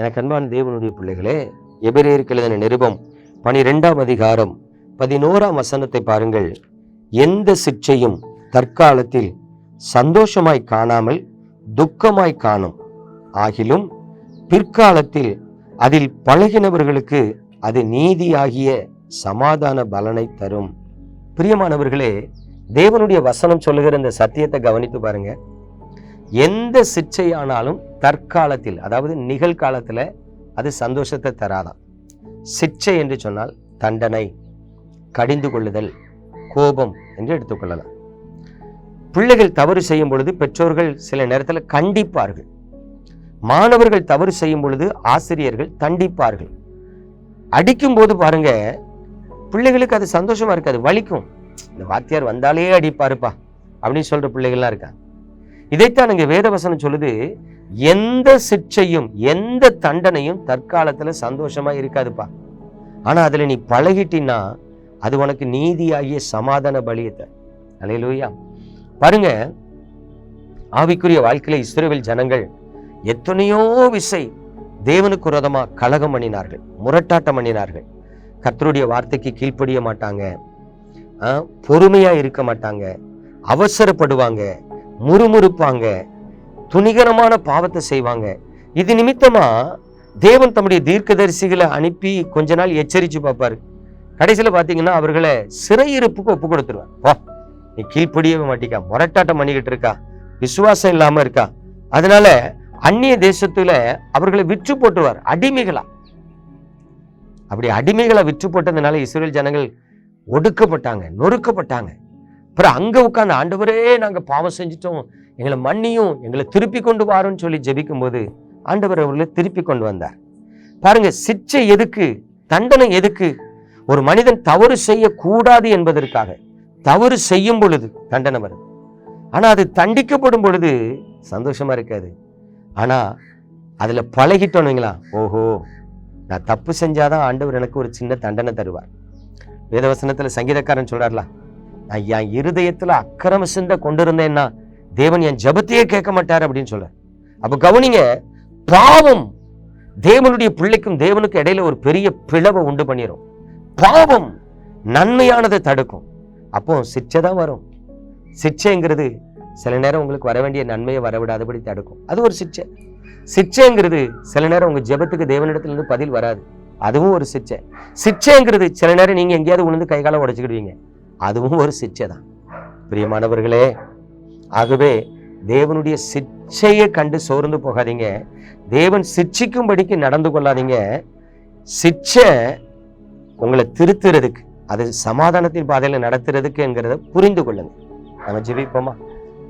எனக்கு அன்பான தேவனுடைய பிள்ளைகளே எபிரேயருக்கு எழுதின நிருபம் பனிரெண்டாம் அதிகாரம் பதினோராம் வசனத்தை பாருங்கள். எந்த சிக்ஷையும் தற்காலத்தில் சந்தோஷமாய் காணாமல் துக்கமாய் காணும். ஆகிலும் பிற்காலத்தில் அதில் பழகினவர்களுக்கு அது நீதியாகிய சமாதான பலனை தரும். பிரியமானவர்களே தேவனுடைய வசனம் சொல்லுகிற இந்த சத்தியத்தை கவனித்து பாருங்க. எந்த சிற்சையானாலும் தற்காலத்தில் அதாவது நிகழ்காலத்தில் அது சந்தோஷத்தை தராதான் சிச்சை என்று சொன்னால் தண்டனை கடிந்து கொள்ளுதல் கோபம் என்று எடுத்துக்கொள்ளலாம் பிள்ளைகள் தவறு செய்யும் பொழுது பெற்றோர்கள் சில நேரத்தில் கண்டிப்பார்கள். மாணவர்கள் தவறு செய்யும் பொழுது ஆசிரியர்கள் தண்டிப்பார்கள். அடிக்கும் போது பாருங்க பிள்ளைகளுக்கு அது சந்தோஷமா இருக்காது வலிக்கும். இந்த வாத்தியார் வந்தாலே அடிப்பாருப்பா அப்படின்னு சொல்ற பிள்ளைகள்லாம் இருக்காங்க. இதைத்தான் இங்க வேதவசனம் சொல்லுது எந்த சிற்சையும் எந்த தண்டனையும் தற்காலத்துல சந்தோஷமா இருக்காதுப்பா. ஆனா அதுல நீ பழகிட்டின்னா அது உனக்கு நீதியாகிய சமாதான பலியத்தை. அலையிலூயா. பாருங்க ஆவிக்குரிய வாழ்க்கையில இஸ்ரேவில் ஜனங்கள் எத்தனையோ விசை தேவனுக்கு விரோதமா கலகம் பண்ணினார்கள் முரட்டாட்டம் பண்ணினார்கள். கத்தருடைய வார்த்தைக்கு கீழ்ப்படிய மாட்டாங்க ஆ, பொறுமையா இருக்க மாட்டாங்க அவசரப்படுவாங்க முறுமுறுப்பாங்க துணிகரமான பாவத்தை செய்வாங்க. இது நிமித்தமா தேவன் தம்முடைய தீர்க்கதரிசிகளை அனுப்பி கொஞ்ச நாள் எச்சரிச்சு பார்ப்பாரு. கடைசியில் பார்த்தீங்கன்னா அவர்களை சிறையிருப்புக்கு ஒப்பு கொடுத்துருவார். வா நீ கீழ்ப்படியவே மாட்டிக்கா முரட்டாட்டம் பண்ணிக்கிட்டு இருக்கா விசுவாசம் இல்லாம இருக்கா. அதனால அந்நிய தேசத்துல அவர்களை விற்று போட்டுருவார் அடிமைகளா. அப்படி அடிமைகளை விற்று போட்டதுனால இஸ்ரேல் ஜனங்கள் ஒடுக்கப்பட்டாங்க நொறுக்கப்பட்டாங்க. அப்புறம் அங்க உட்காந்து ஆண்டவரே நாங்க பாவம் செஞ்சிட்டோம் எங்களை மன்னியும் எங்களை திருப்பி கொண்டு வாருன்னு சொல்லி ஜெபிக்கும்போது ஆண்டவர் அவர்களை திருப்பி கொண்டு வந்தார். பாருங்க சிச்சை எதுக்கு தண்டனை எதுக்கு ஒரு மனிதன் தவறு செய்யக்கூடாது என்பதற்காக தவறு செய்யும் பொழுது தண்டனை வருது. ஆனால் அது தண்டிக்கப்படும் பொழுது சந்தோஷமா இருக்காது. ஆனால் அதில் பழகிட்டோனுங்களா ஓஹோ நான் தப்பு செஞ்சாதான் ஆண்டவர் எனக்கு ஒரு சின்ன தண்டனை தருவார். வேதவசனத்தில் சங்கீதக்காரன் சொல்றார்ல நான் என் இருதயத்தில் அக்கிரம சிந்தை கொண்டு இருந்தேன்னா தேவன் என் ஜபத்தையே கேட்க மாட்டார் அப்படின்னு சொல்ல அப்போ கவனிங்க பாவம் தேவனுடைய பிள்ளைக்கும் தேவனுக்கு இடையில ஒரு பெரிய பிளவை உண்டு பண்ணிடும் பாவம் நன்மையானதை தடுக்கும். அப்போ சிச்சை தான் வரும். சிச்சைங்கிறது சில நேரம் உங்களுக்கு வர வேண்டிய நன்மையை வரவிடாதபடி தடுக்கும். அது ஒரு சிச்சை. சிச்சைங்கிறது சில நேரம் உங்கள் ஜெபத்துக்கு தேவனிடத்துலேருந்து பதில் வராது. அதுவும் ஒரு சிச்சை. சிச்சைங்கிறது சில நேரம் நீங்கள் எங்கேயாவது உணர்ந்து கை காலை அதுவும் ஒரு சிச்சை தான். பிரியமானவர்களே ஆகவே தேவனுடைய சிச்சையை கண்டு சோர்ந்து போகாதீங்க. தேவன் சிச்சிக்கும்படிக்கு நடந்து கொள்ளாதீங்க. சிச்சை உங்களை திருத்துறதுக்கு அது சமாதானத்தின் பாதையில் நடத்துறதுக்குங்கிறத புரிந்து கொள்ளுங்க. நம்ம ஜெபிப்போமா?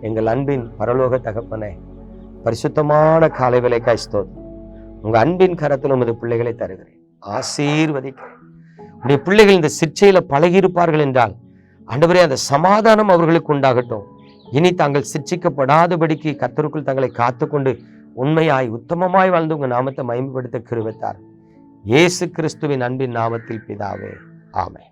எங்கள் அன்பின் பரலோக தகப்பனே பரிசுத்தமான காலை விலைக்காய் ஸ்தோத்திரம். உங்கள் அன்பின் கரத்தில் உமது பிள்ளைகளை தருகிறேன். ஆசீர்வதிக்கிறேன். உடைய பிள்ளைகள் இந்த சிற்சையில பழகியிருப்பார்கள் என்றால் அன்றுவரே அந்த சமாதானம் அவர்களுக்கு உண்டாகட்டும். இனி தாங்கள் சிற்சிக்கப்படாதபடிக்கு கத்தருக்குள் தங்களை காத்துக்கொண்டு உண்மையாய் உத்தமமாய் வாழ்ந்து உங்க நாமத்தை மயம்படுத்த கிருவித்தார் இயேசு கிறிஸ்துவின் அன்பின் நாமத்தில் பிதாவே ஆமை